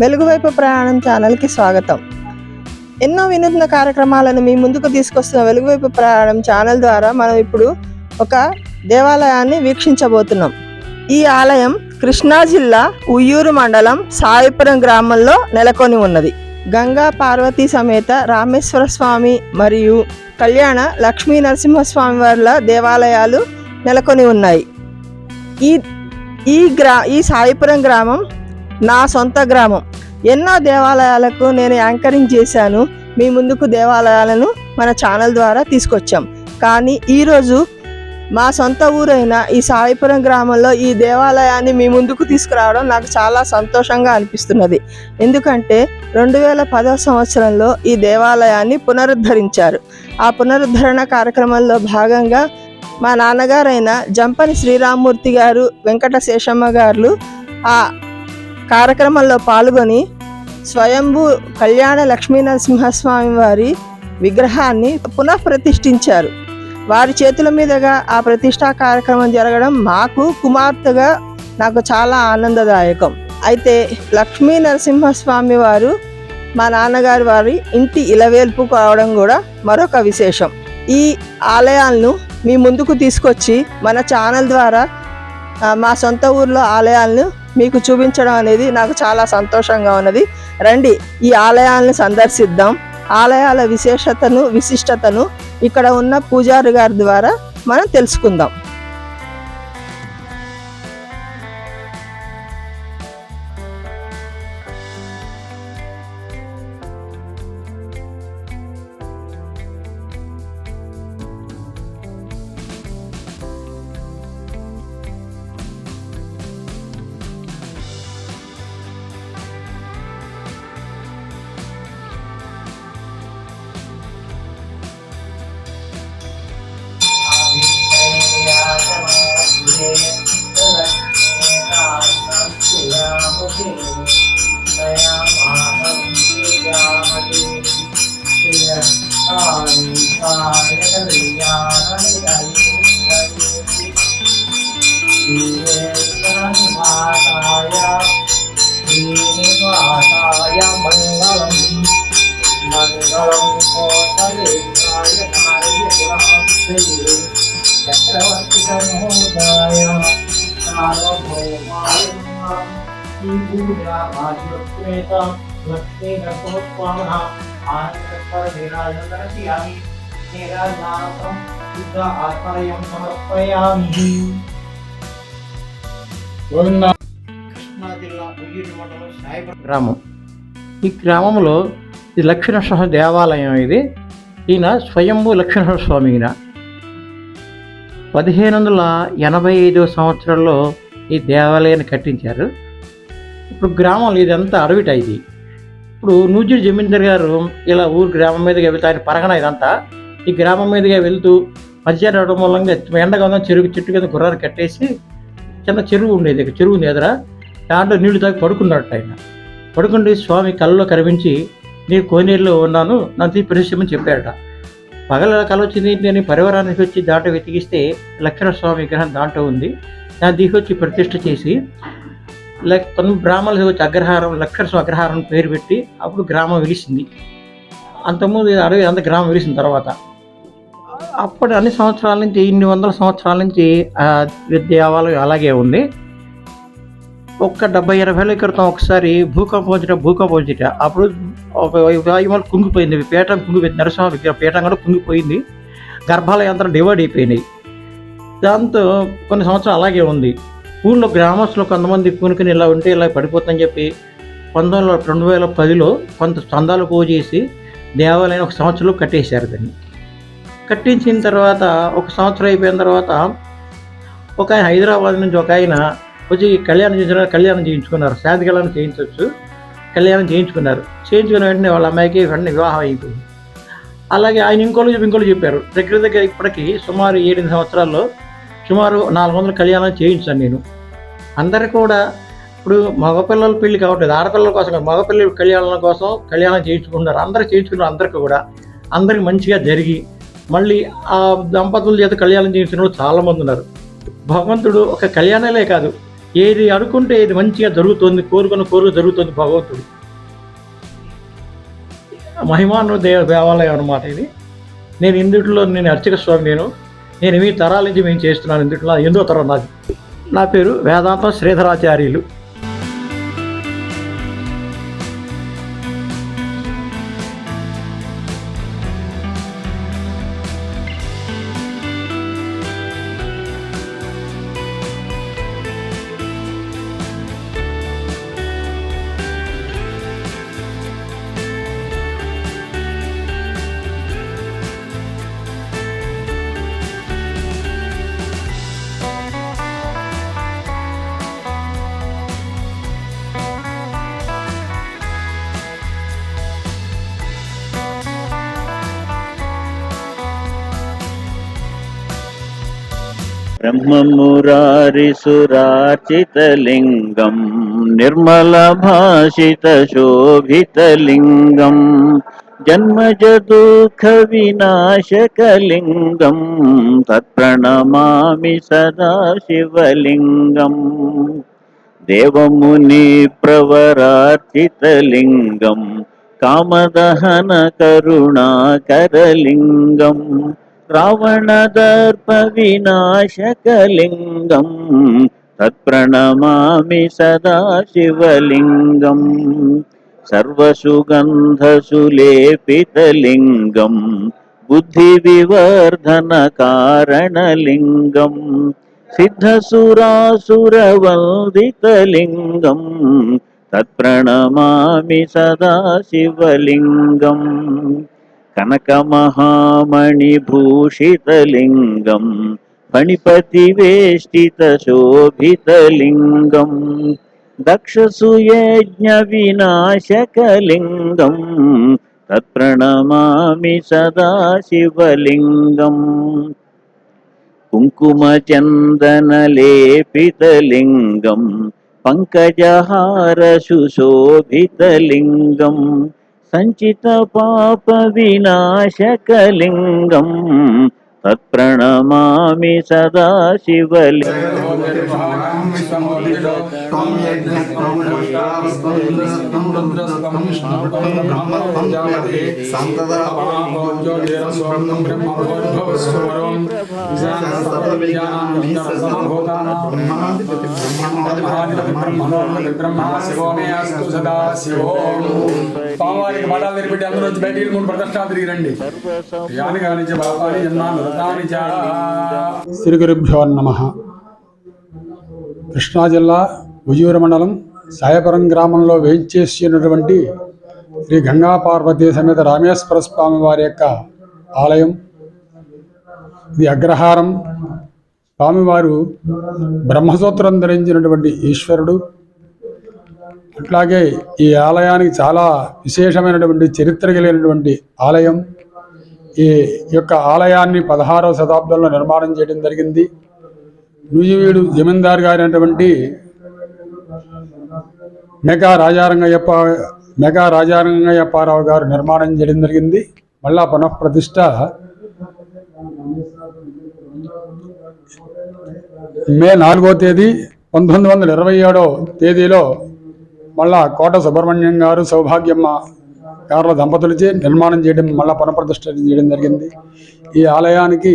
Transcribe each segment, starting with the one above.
వెలుగువైపు ప్రయాణం ఛానల్కి స్వాగతం. ఎన్నో వినూత్న కార్యక్రమాలను మీ ముందుకు తీసుకొస్తున్న వెలుగువైపు ప్రయాణం ఛానల్ ద్వారా మనం ఇప్పుడు ఒక దేవాలయాన్ని వీక్షించబోతున్నాం. ఈ ఆలయం కృష్ణా జిల్లా ఉయ్యూరు మండలం సాయిపురం గ్రామంలో నెలకొని ఉన్నది. గంగా పార్వతీ సమేత రామేశ్వర స్వామి మరియు కళ్యాణ లక్ష్మీ నరసింహస్వామి వారిల దేవాలయాలు నెలకొని ఉన్నాయి. ఈ ఈ గ్రా ఈ సాయిపురం గ్రామం నా సొంత గ్రామం. ఎన్నో దేవాలయాలకు నేను యాంకరింగ్ చేశాను. మీ ముందుకు దేవాలయాలను మన ఛానల్ ద్వారా తీసుకొచ్చాం. కానీ ఈరోజు మా సొంత ఊరైన ఈ సాయిపురం గ్రామంలో ఈ దేవాలయాన్ని మీ ముందుకు తీసుకురావడం నాకు చాలా సంతోషంగా అనిపిస్తున్నది. ఎందుకంటే రెండు వేల పదో సంవత్సరంలో ఈ దేవాలయాన్ని పునరుద్ధరించారు. ఆ పునరుద్ధరణ కార్యక్రమంలో భాగంగా మా నాన్నగారైన జంపని శ్రీరామూర్తి గారు వెంకట శేషమ్మ గారు ఆ కార్యక్రమంలో పాల్గొని స్వయంభూ కళ్యాణ లక్ష్మీ నరసింహస్వామి వారి విగ్రహాన్ని పునః ప్రతిష్ఠించారు వారి చేతుల మీదుగా ఆ ప్రతిష్టా కార్యక్రమం జరగడం మాకు కుమార్తెగా నాకు చాలా ఆనందదాయకం. అయితే లక్ష్మీ నరసింహస్వామి వారు మా నాన్నగారి వారి ఇంటి ఇలవేల్పు కావడం కూడా మరొక విశేషం. ఈ ఆలయాలను మీ ముందుకు తీసుకొచ్చి మన ఛానల్ ద్వారా మా సొంత ఊర్లో ఆలయాలను మీకు చూపించడం అనేది నాకు చాలా సంతోషంగా ఉన్నది. రండి ఈ ఆలయాలను సందర్శిద్దాం. ఆలయాల విశేషతను విశిష్టతను ఇక్కడ ఉన్న పూజారి గారి ద్వారా మనం తెలుసుకుందాం. లక్ష్మీ ఆనందకర నిరాజనరసియామి శుద్ధ సమర్పయామి కృష్ణా జిల్లా ఉయ్యూరు మండలం గ్రామం ఈ గ్రామంలో ఈ లక్ష్మీనరసింహ దేవాలయం ఇది. ఈయన స్వయంభూ లక్ష్మీనరసింహ స్వామి ఈయన. పదిహేను వందల ఎనభై ఐదో సంవత్సరంలో ఈ దేవాలయాన్ని కట్టించారు. ఇప్పుడు గ్రామం ఇదంతా అడవిట ఇది. ఇప్పుడు నూజిడి జమీందార్ గారు ఇలా ఊరు గ్రామం మీదుగా వెళ్తే ఆయన పరగణ ఇదంతా. ఈ గ్రామం మీదుగా వెళ్తూ మధ్యాహ్నం రావడం మూలంగా ఎండగా ఉందని చెరువు చెట్టు కింద గుర్రాలు కట్టేసి చిన్న చెరువు ఉండేది చెరువు ఉంది ఎదురా. దాంట్లో నీళ్ళు తాగి పడుకున్నట్టు ఆయన. పడుకుండి స్వామి కళ్ళలో కరిపించి నేను కోనేరులో ఉన్నాను నన్ను తీసి పరిశ్రమని చెప్పాడట. పగల కలవచ్చింది అని నేను పరివారానికి వచ్చి దాట వెతికిస్తే లక్ష్మణస్వామి విగ్రహం దాంట్లో ఉంది. దాన్ని తీసుకొచ్చి ప్రతిష్ఠ చేసి కొన్ని బ్రాహ్మణులు వచ్చి అగ్రహారం లక్ష్మణస్వామి అగ్రహారం పేరు పెట్టి అప్పుడు గ్రామం వెలిసింది. అంతకుముందు అడవి అంత గ్రామం వెలిసిన తర్వాత అప్పటి అన్ని సంవత్సరాల నుంచి ఇన్ని వందల సంవత్సరాల నుంచి దేవాలయం అలాగే ఉంది. ఒక్క డెబ్బై ఇరవై ఏళ్ళ క్రితం ఒకసారి భూకంపం వచ్చిన భూకంపం వచ్చిట అప్పుడు ఒక వాయుమాలు కుంగిపోయింది. పీఠం కుంగిపోయింది. నరసింహ విగ్రహ పీఠం కూడా కుంగిపోయింది. గర్భాలయం అంతా డివైడ్ అయిపోయినాయి దాంతో కొన్ని సంవత్సరాలు అలాగే ఉంది. ఊళ్ళో గ్రామస్తులు కొంతమంది కొనుక్కుని ఇలా ఉంటే ఇలా పడిపోతుందని చెప్పి పంతొమ్మిది వందల రెండు వేల పదిలో కొంత చందాలు పూజ చేసి దేవాలయం ఒక సంవత్సరంలో కట్టేశారు దాన్ని. కట్టించిన తర్వాత ఒక సంవత్సరం అయిపోయిన తర్వాత ఒక ఆయన హైదరాబాద్ నుంచి ఒక ఆయన వచ్చి కళ్యాణం చేసిన కళ్యాణం చేయించుకున్నారు. శాంతి కళ్యాణం చేయించవచ్చు కళ్యాణం చేయించుకున్నారు. చేయించుకున్న వెంటనే వాళ్ళ అమ్మాయికి వెంటనే వివాహం అయిపోయింది అలాగే ఆయన ఇంకోళ్ళు చెప్పి ఇంకోళ్ళు చెప్పారు. దగ్గర దగ్గర ఇప్పటికీ సుమారు ఏడెనిమిది సంవత్సరాల్లో సుమారు నాలుగు వందల కళ్యాణం చేయించాను నేను. అందరు కూడా ఇప్పుడు మగపిల్లల పెళ్ళి కావట్లేదు ఆడపిల్లల కోసం కాదు, మగపిల్లల కళ్యాణాల కోసం కళ్యాణం చేయించుకుంటున్నారు. అందరూ చేయించుకున్నారు అందరికీ కూడా. అందరికి మంచిగా జరిగి మళ్ళీ ఆ దంపతుల చేత కళ్యాణం చేయించిన వాళ్ళు చాలామంది ఉన్నారు. భగవంతుడు ఒక కళ్యాణాలే కాదు. ఏది అనుకుంటే ఏది మంచిగా జరుగుతుంది కోరుకున్న కోరిక జరుగుతుంది భగవంతుడు. మహిమాను దేవ దేవాలయం అనమాట ఇది. నేను ఇందుట్లో నేను అర్చక స్వామి నేను. నేను మీ తరాల నుంచి మేము చేస్తున్నాను ఇందుట్లో ఎందుకో తరం నాది. నా పేరు వేదాంత శ్రీధరాచార్యులు. బ్రహ్మమురారిసురార్చితలింగం దుఃఖ వినాశకలింగం తత్ప్రణమామి సదాశివలింగం దేవముని ప్రవరార్చితలింగం కామదహన కరుణాకరలింగం तत्प्रणमामि सदा शिवलिङ्गम् सर्वसुगन्धसुलेपितलिङ्गम् बुद्धिविवर्धनकारणलिङ्गम् सिद्धसुरासुरवन्दितलिङ्गम् तत्प्रणमामि सदा शिवलिङ्गम् కనకమహామణిభూషితలింగం ఫణిపతివేష్టితశోభితలింగం దక్షసుయజ్ఞవినాశకలింగం తత్ప్రణమామి సదాశివలింగం కుంకుమచందనలేపితలింగం పంకజహార సుశోభితలింగం సంచిత పాప వినాశకలింగం తత్ప్రణమామి సదాశివలింగం. స్వామివారికి పటాలు తెరిపెట్టి అందరూ వచ్చి బయటికి మూడు ప్రదర్శనాలు తిరిగి రండి శ్రీ గురుభ్యో నమ. కృష్ణా జిల్లా ఉయ్యూరు మండలం సాయపురం గ్రామంలో వేయించేసి ఉన్నటువంటి శ్రీ గంగా పార్వతీ సమేత రామేశ్వర స్వామి వారి యొక్క ఆలయం. ఇది అగ్రహారం. స్వామివారు బ్రహ్మసూత్రం ధరించినటువంటి ఈశ్వరుడు. అట్లాగే ఈ ఆలయానికి చాలా విశేషమైనటువంటి చరిత్ర కలిగినటువంటి ఆలయం. ఈ యొక్క ఆలయాన్ని పదహారవ శతాబ్దంలో నిర్మాణం చేయడం జరిగింది. నూజివీడు జమీందార్ గారైనటువంటి మెగా రాజారంగయ్యప్ప మెగా రాజారంగయ్యప్పారావు గారు నిర్మాణం చేయడం జరిగింది. మళ్ళా పునఃప్రతిష్ట మే నాలుగో తేదీ పంతొమ్మిది వందల ఇరవై ఏడో తేదీలో మళ్ళా కోట సుబ్రహ్మణ్యం గారు సౌభాగ్యమ్మ గారుల దంపతులచే నిర్మాణం చేయడం మళ్ళా పునఃప్రతిష్ఠ చేయడం జరిగింది. ఈ ఆలయానికి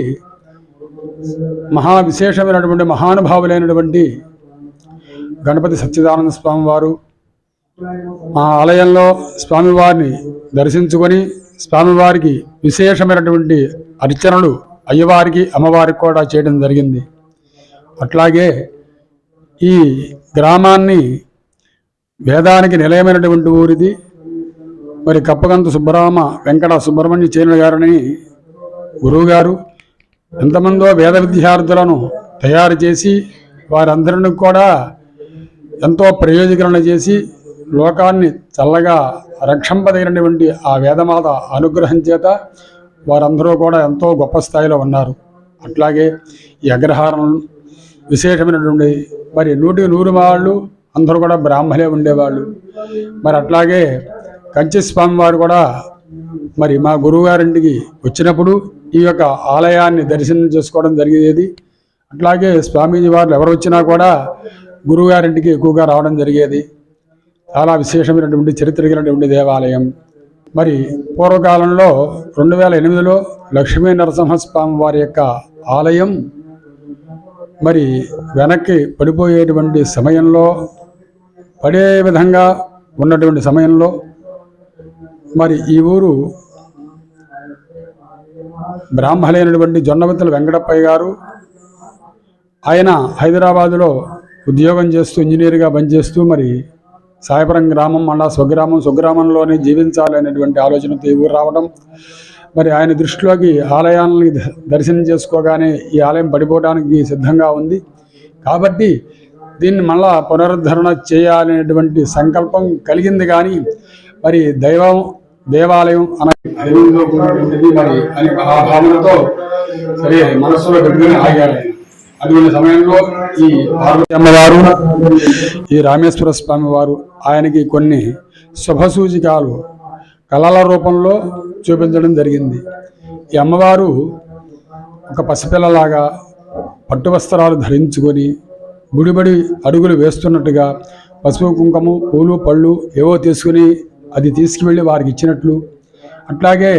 మహా విశేషమైనటువంటి మహానుభావులైనటువంటి గణపతి సచ్చిదానంద స్వామి వారు మా ఆలయంలో స్వామివారిని దర్శించుకొని స్వామివారికి విశేషమైనటువంటి అర్చనలు అయ్యవారికి అమ్మవారికి కూడా చేయడం జరిగింది. అట్లాగే ఈ గ్రామాన్ని వేదానికి నిలయమైనటువంటి ఊరిది. మరి కప్పగంత సుబ్బరామ వెంకట సుబ్రహ్మణ్య చేనుల గారని గురువుగారు ఎంతమందో వేద విద్యార్థులను తయారు చేసి వారందరిని కూడా ఎంతో ప్రయోజకరణ చేసి లోకాన్ని చల్లగా రక్షంపదగినటువంటి ఆ వేదమాత అనుగ్రహం చేత వారందరూ కూడా ఎంతో గొప్ప స్థాయిలో ఉన్నారు. అట్లాగే ఈ అగ్రహారం విశేషమైనటువంటి మరి నూటికి నూరు వాళ్ళు అందరూ కూడా బ్రాహ్మలే ఉండేవాళ్ళు. మరి అట్లాగే కంచి స్వామి వారు కూడా మరి మా గురువుగారింటికి వచ్చినప్పుడు ఈ యొక్క ఆలయాన్ని దర్శనం చేసుకోవడం జరిగేది. అట్లాగే స్వామీజీ వారు ఎవరు వచ్చినా కూడా గురువుగారింటికి ఎక్కువగా రావడం జరిగేది. చాలా విశేషమైనటువంటి చరిత్ర కలిగినటువంటి దేవాలయం. మరి పూర్వకాలంలో రెండు వేల ఎనిమిదిలో లక్ష్మీ నరసింహస్వామి వారి యొక్క ఆలయం మరి వెనక్కి పడిపోయేటువంటి సమయంలో పడే విధంగా ఉన్నటువంటి సమయంలో మరి ఈ ఊరు బ్రాహ్మలైనటువంటి జొన్నవతుల వెంకటప్పయ్య గారు ఆయన హైదరాబాదులో ఉద్యోగం చేస్తూ ఇంజనీర్గా పనిచేస్తూ మరి సాయపురం గ్రామం మళ్ళా స్వగ్రామం స్వగ్రామంలోనే జీవించాలనేటువంటి ఆలోచనతో ఈ ఊరు రావడం. మరి ఆయన దృష్టిలోకి ఆలయాలని ద- దర్శనం చేసుకోగానే ఈ ఆలయం పడిపోవడానికి సిద్ధంగా ఉంది. కాబట్టి దీన్ని మళ్ళా పునరుద్ధరణ చేయాలనేటువంటి సంకల్పం కలిగింది కానీ మరి దైవం దేవాలయం అనే మరి అనే భావనతో సరే మనస్సులో పెట్టుకుని ఆగాలి. అటువంటి సమయంలో ఈ పార్వతి అమ్మవారు ఈ రామేశ్వర స్వామి వారు ఆయనకి కొన్ని శుభసూచికాలు కళల రూపంలో చూపించడం జరిగింది. ఈ అమ్మవారు ఒక పసిపిల్లలాగా పట్టు వస్త్రాలు ధరించుకొని గుడిబడి అడుగులు వేస్తున్నట్టుగా పసుపు కుంకుమ పూలు పళ్ళు ఏవో తీసుకుని అది తీసుకువెళ్ళి వారికి ఇచ్చినట్లు. అట్లాగే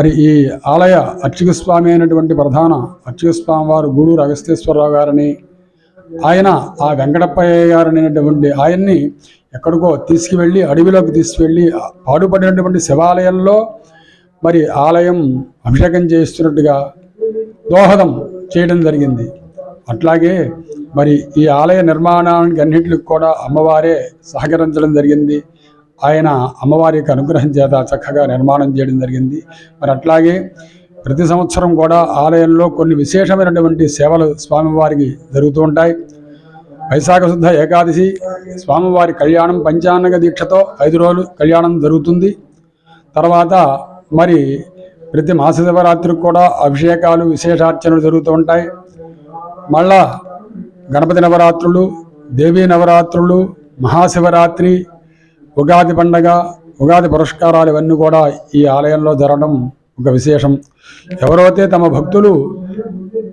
మరి ఈ ఆలయ అర్చక స్వామి అయినటువంటి ప్రధాన అర్చక స్వామి వారు గూడూరు అగస్తేశ్వరరావు గారిని ఆయన ఆ వెంకటప్పయ్య గారు అనేటువంటి ఆయన్ని ఎక్కడికో తీసుకువెళ్ళి అడవిలోకి తీసుకువెళ్ళి పాడుపడినటువంటి శివాలయంలో మరి ఆలయం అభిషేకం చేస్తున్నట్టుగా దోహదం చేయడం జరిగింది. అట్లాగే మరి ఈ ఆలయ నిర్మాణానికి అన్నింటికి కూడా అమ్మవారే సహకరించడం జరిగింది. ఆయన అమ్మవారి యొక్క అనుగ్రహం చేత చక్కగా నిర్మాణం చేయడం జరిగింది. మరి అట్లాగే ప్రతి సంవత్సరం కూడా ఆలయంలో కొన్ని విశేషమైనటువంటి సేవలు స్వామివారికి జరుగుతూ ఉంటాయి. వైశాఖ శుద్ధ ఏకాదశి స్వామివారి కళ్యాణం పంచాన్నగ దీక్షతో ఐదు రోజులు కళ్యాణం జరుగుతుంది. తర్వాత మరి ప్రతి మాస శివరాత్రికి కూడా అభిషేకాలు విశేషార్చనలు జరుగుతూ ఉంటాయి. మళ్ళా గణపతి నవరాత్రులు దేవీ నవరాత్రులు మహాశివరాత్రి ఉగాది పండగ ఉగాది పురస్కారాలు ఇవన్నీ కూడా ఈ ఆలయంలో జరగడం ఒక విశేషం. ఎవరైతే తమ భక్తులు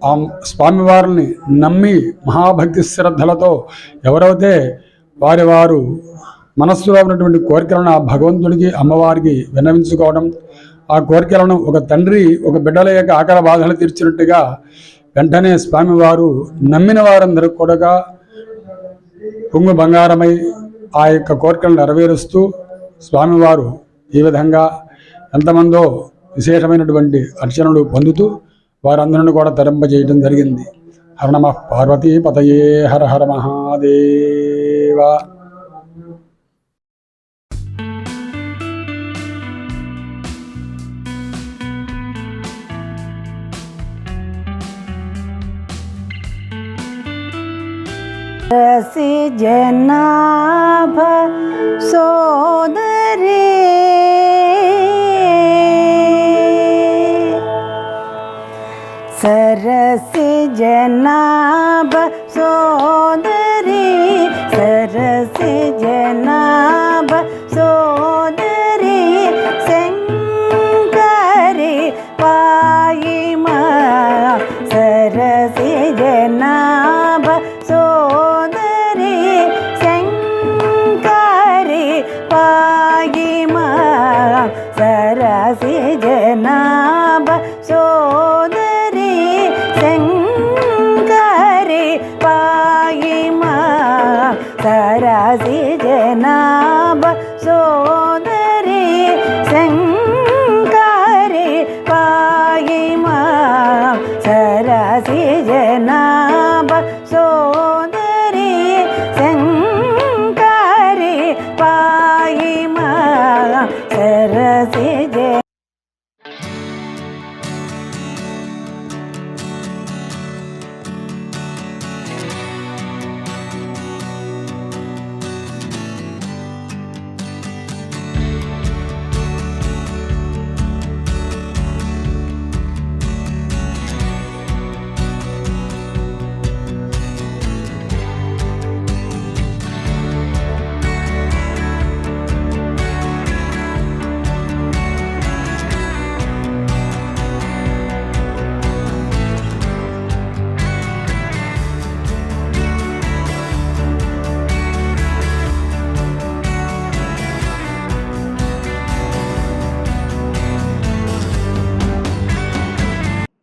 ఆ స్వామివారిని నమ్మి మహాభక్తి శ్రద్ధలతో ఎవరైతే వారి వారు మనస్సులో ఉన్నటువంటి కోరికలను ఆ భగవంతుడికి అమ్మవారికి విన్నవించుకోవడం ఆ కోరికలను ఒక తండ్రి ఒక బిడ్డల యొక్క ఆకల బాధలు తీర్చినట్టుగా వెంటనే స్వామివారు నమ్మిన వారందరూ కూడా పొంగు బంగారమై ఆ యొక్క కోరికలను నెరవేరుస్తూ స్వామివారు ఈ విధంగా ఎంతమందో విశేషమైనటువంటి అర్చనలు పొందుతూ వారందరిని కూడా తరింపజేయడం జరిగింది. హర నమ పార్వతీ పతయే హర హర మహాదేవ. रसि जनाभ सोदरे। सरसि जनाभ सोदरी सरसि